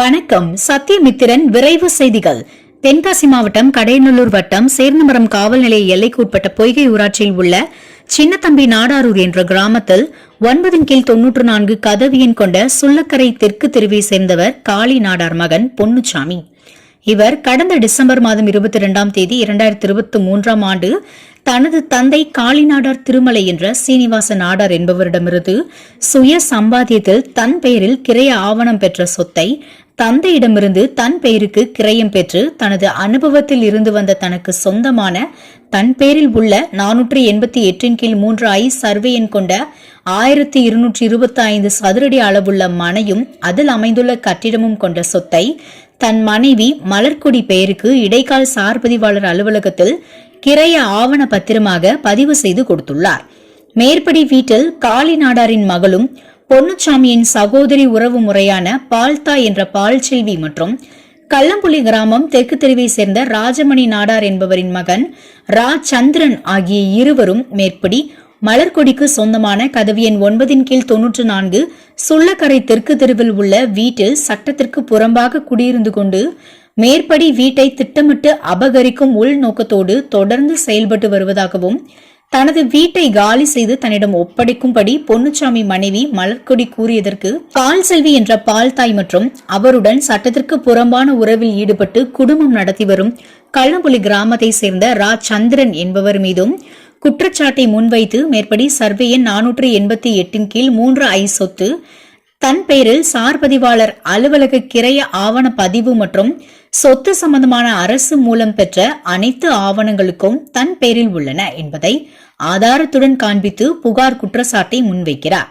வணக்கம். சத்தியமித்திரன் விரைவு செய்திகள். தென்காசி மாவட்டம் கடையநல்லூர் வட்டம் சேர்ந்தமரம் காவல் நிலைய எல்லைக்குட்பட்ட பொய்கை ஊராட்சியில் உள்ள சின்னத்தம்பி நாடாரூர் என்ற கிராமத்தில் ஒன்பதின் கீழ் தொன்னூற்று நான்கு கதவியன் கொண்ட சுள்ளக்கரை தெற்கு தெருவை சேர்ந்தவர் காளி நாடார் மகன் பொன்னுச்சாமி. இவர் கடந்த டிசம்பர் மாதம் இருபத்தி இரண்டாம் தேதி இரண்டாயிரத்தி இருபத்தி மூன்றாம் ஆண்டு தனது தந்தை காளிநாடார் திருமலை என்ற சீனிவாச நாடார் என்பவரிடமிருந்து சுய சம்பாத்தியத்தில் தன் பெயரில் கிரைய ஆவணம் பெற்ற சொத்தை தந்தையிடமிருந்து தன் பெயருக்கு கிரயம் பெற்று தனது அனுபவத்தில் இருந்து வந்த தனக்கு சொந்தமான தன் பெயரில் உள்ள நானூற்றி எண்பத்தி எட்டின் கீழ் மூன்று ஐ சர்வே எண் கொண்ட ஆயிரத்தி இருநூற்றி இருபத்தி ஐந்து சதுரடி அளவுள்ள மனையும் அதில் அமைந்துள்ள கட்டிடமும் கொண்ட சொத்தை தன் மனைவி மலர்கொடி பெயருக்கு இடைக்கால் சார்பதிவாளர் அலுவலகத்தில் கிரைய ஆவண பத்திரமாக பதிவு செய்து கொடுத்துள்ளார். மேற்படி வீட்டில் காளி நாடாரின் மகளும் பொன்னுச்சாமியின் சகோதரி உறவு முறையான பால்தா என்ற பால்செல்வி மற்றும் கல்லம்புலி கிராமம் தெற்கு தெருவை சேர்ந்த ராஜமணி நாடார் என்பவரின் மகன் ரா சந்திரன் ஆகிய இருவரும் மேற்படி மலர்கொடிக்கு சொந்தமான கதவியன் ஒன்பதின் கீழ் தொன்னூற்று நான்கு சுள்ளக்கரை தெற்கு தெருவில் உள்ள வீட்டில் சட்டத்திற்கு புறம்பாக குடியிருந்து கொண்டு மேற்படி வீட்டை திட்டமிட்டு அபகரிக்கும் உள்நோக்கத்தோடு தொடர்ந்து செயல்பட்டு வருவதாகவும் தனது வீட்டை காலி செய்து தன்னிடம் ஒப்படைக்கும்படி பொன்னுச்சாமி மனைவி மலர்கொடி கூறியதற்கு பால் செல்வி என்ற பால் தாய் மற்றும் அவருடன் சட்டத்திற்கு புறம்பான உறவில் ஈடுபட்டு குடும்பம் நடத்தி வரும் கள்ளம்புலி கிராமத்தை சேர்ந்த ரா. சந்திரன் என்பவர் மீதும் குற்றச்சாட்டை முன்வைத்து மேற்படி சர்வே எண் நானூற்று எண்பத்தி எட்டின் கீழ் மூன்று ஐ சொத்து தன் பெயரில் சார் பதிவாளர் அலுவலக கிரைய ஆவண பதிவு மற்றும் சொத்து சம்பந்தமான அரசு மூலம் பெற்ற அனைத்து ஆவணங்களுக்கும் தன் பெயரில் உள்ளன என்பதை ஆதாரத்துடன் காண்பித்து புகார் குற்றச்சாட்டை முன்வைக்கிறார்.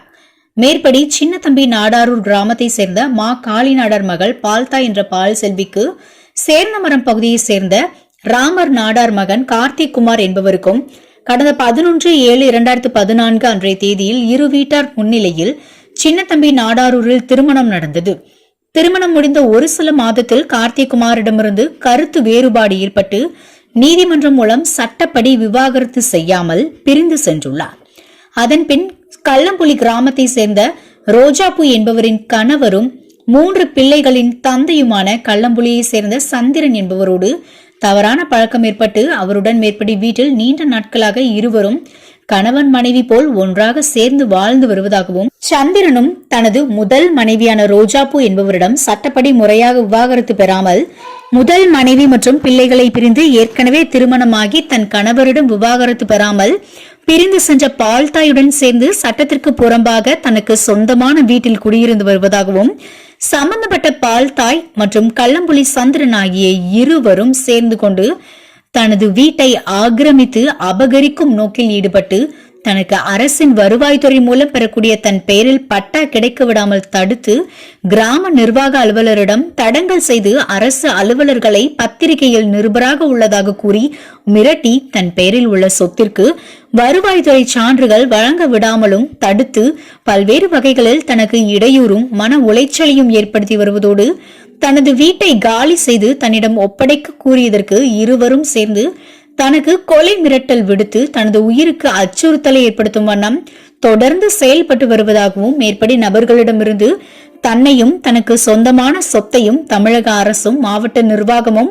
மேற்படி சின்னத்தம்பி நாடாரூர் கிராமத்தை சேர்ந்த மா காளிநாடர் மகள் பால்தா என்ற பால் செல்விக்கு சேர்ந்தமரம் பகுதியைச் சேர்ந்த ராமர் நாடார் மகன் கார்த்திக் குமார் என்பவருக்கும் கடந்த பதினொன்று ஏழு இரண்டாயிரத்து பதினான்கு அன்றைய தேதியில் இரு வீட்டார் முன்னிலையில் சின்ன தம்பி நாடாரூரில் திருமணம் நடந்தது. திருமணம் முடிந்த ஒரு சில மாதத்தில் கார்த்திகுமாரிடமிருந்து கருத்து வேறுபாடு ஏற்பட்டு நீதிமன்றம் மூலம் சட்டப்படி விவாகரத்து செய்யாமல் பிரிந்து சென்றுள்ளார். அதன்பின் கள்ளம்புலி கிராமத்தை சேர்ந்த ரோஜாபூ என்பவரின் கணவரும் மூன்று பிள்ளைகளின் தந்தையுமான கள்ளம்புலியை சேர்ந்த சந்திரன் என்பவரோடு தவறான பழக்கம் ஏற்பட்டு அவருடன் மேற்படி வீட்டில் நீண்ட நாட்களாக இருவரும் கணவன் மனைவி போல் ஒன்றாக சேர்ந்து வாழ்ந்து வருவதாகவும் சந்திரனும் தனது முதல் மனைவியான ரோஜாப்பூ என்பவரிடம் சட்டப்படி முறையாக விவாகரத்து பெறாமல் முதல் மனைவி மற்றும் பிள்ளைகளை பிரிந்து ஏற்கனவே திருமணமாகி தன் கணவரிடம் விவாகரத்து பெறாமல் பிரிந்து சென்ற பால்தாயுடன் சேர்ந்து சட்டத்திற்கு புறம்பாக தனக்கு சொந்தமான வீட்டில் குடியிருந்து வருவதாகவும் சம்பந்தப்பட்ட பால்தாய் மற்றும் கள்ளம்புலி சந்திரன் ஆகிய இருவரும் சேர்ந்து கொண்டு தனது வீட்டை ஆக்கிரமித்து அபகரிக்கும் நோக்கில் ஈடுபட்டு தனக்கு அரசின் வருவாய்த்துறை மூலம் பெறக்கூடிய தன் பெயரில் பட்டா கிடைக்க விடாமல் தடுத்து கிராம நிர்வாக அலுவலரிடம் தடங்கல் செய்து அரசு அலுவலர்களை பத்திரிகையில் நிருபராக உள்ளதாக கூறி மிரட்டி தன் பெயரில் உள்ள சொத்திற்கு வருவாய்த்துறை சான்றுகள் வழங்க விடாமலும் தடுத்து பல்வேறு வகைகளில் தனக்கு இடையூறும் மன உளைச்சலையும் ஏற்படுத்தி வருவதோடு தனது வீட்டை காலி செய்து தன்னிடம் ஒப்படைக்க கூறியதற்கு இருவரும் சேர்ந்து தனக்கு கொலை மிரட்டல் விடுத்து தனது உயிருக்கு அச்சுறுத்தலை ஏற்படுத்தும் வண்ணம் தொடர்ந்து செயல்பட்டு வருவதாகவும் மேற்படி நபர்களிடமிருந்து தன்னையும் தனக்கு சொந்தமான சொத்தையும் தமிழக அரசும் மாவட்ட நிர்வாகமும்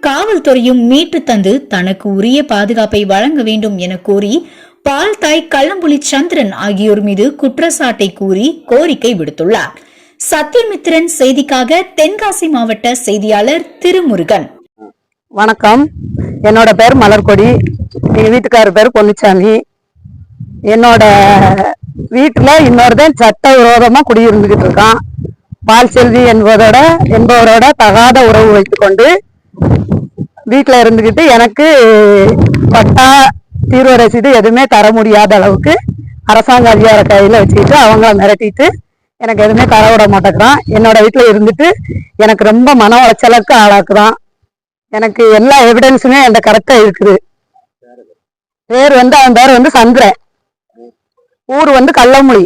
காவல்துறையும் மீட்டு தந்து தனக்கு உரிய பாதுகாப்பை வழங்க வேண்டும் என கோரி பால்தாய் கள்ளம்புலி சந்திரன் ஆகியோர் மீது குற்றச்சாட்டை கூறி கோரிக்கை விடுத்துள்ளார். சத்யமித்திரன் செய்திக்காக தென்காசி மாவட்ட செய்தியாளர் திருமுருகன். வணக்கம். என்னோட பேர் மலர்கொடி. எங்க வீட்டுக்காரர் பேர் பொன்னுச்சாமி. என்னோட வீட்டுல இன்னொருதான் சட்ட விரோதமா குடியிருந்துகிட்டு இருக்கான். பால் செல்வி என்பதோட என்பவரோட தகாத உறவு வைத்துக்கொண்டு வீட்டுல இருந்துகிட்டு எனக்கு பட்டா தீர்வு ரசீது எதுவுமே தர முடியாத அளவுக்கு அரசாங்க அதிகார கையில வச்சுக்கிட்டு அவங்கள மிரட்டிட்டு எனக்கு எதுவுமே தர விட மாட்டேங்கிறான். என்னோட வீட்டுல இருந்துட்டு எனக்கு ரொம்ப மன உளைச்சலுக்கு ஆளாக்குறான். எனக்கு எல்லா எவிடன்ஸுமே அந்த கரெக்டா இருக்குது. பேர் வந்து அவன் பேர் வந்து சந்திரன் ஊர் வந்து கள்ளமொழி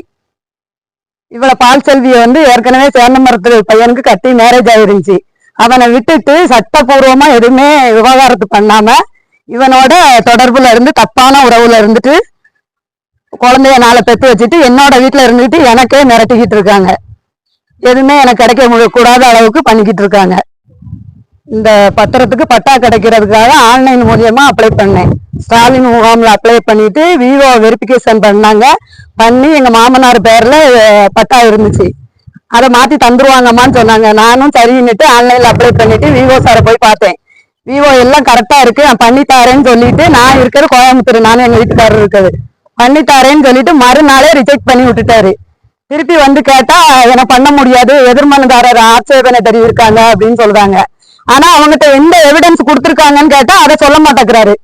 இவளை பால் செல்வியை வந்து ஏற்கனவே சேந்தமரத்து பையனுக்கு கட்டி மேரேஜ் ஆயிருந்துச்சு. அவனை விட்டுட்டு சட்டபூர்வமா எதுவுமே விவகாரத்து பண்ணாம இவனோட தொடர்புல இருந்து தப்பான உறவுல இருந்துட்டு குழந்தைய நாளை பெற்று வச்சுட்டு என்னோட வீட்டுல இருந்துட்டு எனக்கே மிரட்டிக்கிட்டு இருக்காங்க. எதுவுமே எனக்கு கிடைக்க கூடாத அளவுக்கு பண்ணிக்கிட்டு இருக்காங்க. இந்த பத்திரத்துக்கு பட்டா கிடைக்கிறதுக்காக ஆன்லைன் மூலியமா அப்ளை பண்ணேன். ஸ்டாலின் முகாம்ல அப்ளை பண்ணிட்டு விவோ வெரிஃபிகேஷன் பண்ணாங்க. பண்ணி எங்க மாமனார் பேர்ல பட்டா இருந்துச்சு. அதை மாத்தி தந்துருவாங்கம்மான்னு சொன்னாங்க. நானும் சரின்னுட்டு ஆன்லைன்ல அப்ளை பண்ணிட்டு விவோ சாரை போய் பார்த்தேன். விவோ எல்லாம் கரெக்டா இருக்கு. நான் பண்ணித்தாரேன்னு சொல்லிட்டு நான் இருக்கிற கோயம்புத்தூர். நானும் எங்க வீட்டுக்காரர் இருக்குது பண்ணித்தாரேன்னு சொல்லிட்டு மறுநாளே ரிஜெக்ட் பண்ணி விட்டுட்டாரு. திருப்பி வந்து கேட்டா எனக்கு பண்ண முடியாது. எதிர்மனுதாரர் ஆட்சேபனை தெரிவிருக்காங்க அப்படின்னு சொல்றாங்க. ஆனா அவங்ககிட்ட எந்த எவிடன்ஸ் கொடுத்துருக்காங்கன்னு கேட்டா அதை சொல்ல மாட்டேங்கிறாரு.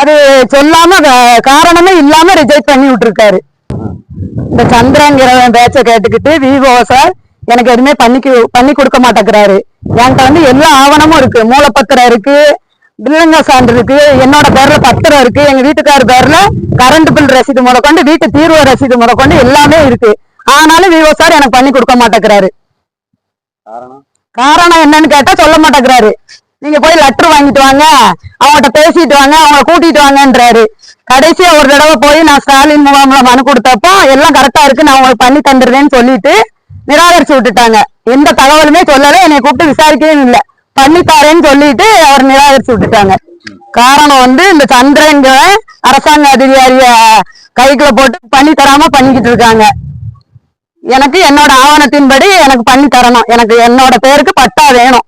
அது சொல்லாம காரணமே இல்லாம ரிஜெக்ட் பண்ணி விட்டுருக்காரு. இந்த சந்திரங்கிற பேச்ச கேட்டுக்கிட்டு விவோ சார் எனக்கு எதுவுமே பண்ணிக்கு பண்ணி கொடுக்க மாட்டேங்கிறாரு. என்கிட்ட வந்து எல்லா ஆவணமும் இருக்கு. மூலப்பத்திரம் இருக்கு பில்லுங்க சான்று இருக்கு என்னோட பேர்ல பத்திரம் இருக்கு எங்க வீட்டுக்காரர் பேர்ல கரண்ட் பில் ரசீது முதற்கொண்டு வீட்டு தீர்வு ரசீது முதற்கொண்டு எல்லாமே இருக்கு. ஆனாலும் விவோ சார் எனக்கு பண்ணி கொடுக்க மாட்டேங்கிறாரு. காரணம் என்னன்னு கேட்டா சொல்ல மாட்டேங்கிறாரு. நீங்க போய் லெட்டர் வாங்கிட்டு வாங்க. அவங்ககிட்ட பேசிட்டு வாங்க. அவங்கள கூட்டிட்டு வாங்கன்றாரு. கடைசியா ஒரு தடவை போய் நான் ஸ்டாலின் முகாம்ல மனு கொடுத்தப்போ எல்லாம் கரெக்டா இருக்கு. நான் உங்களுக்கு பண்ணி தந்துடுறேன்னு சொல்லிட்டு நிராகரிச்சு விட்டுட்டாங்க. எந்த தகவலுமே சொல்லல. என்னை கூப்பிட்டு விசாரிக்கவே இல்லை. பண்ணி தாரேன்னு சொல்லிட்டு அவர் நிராகரிச்சு விட்டுட்டாங்க. காரணம் வந்து இந்த சந்திரங்க அரசாங்க அதிகாரிய கைக்குள்ள போட்டு பண்ணி தராம பண்ணிக்கிட்டு இருக்காங்க. எனக்கு என்னோட ஆவணத்தின்படி எனக்கு பண்ணி தரணும். எனக்கு என்னோட பேருக்கு பட்டா வேணும்.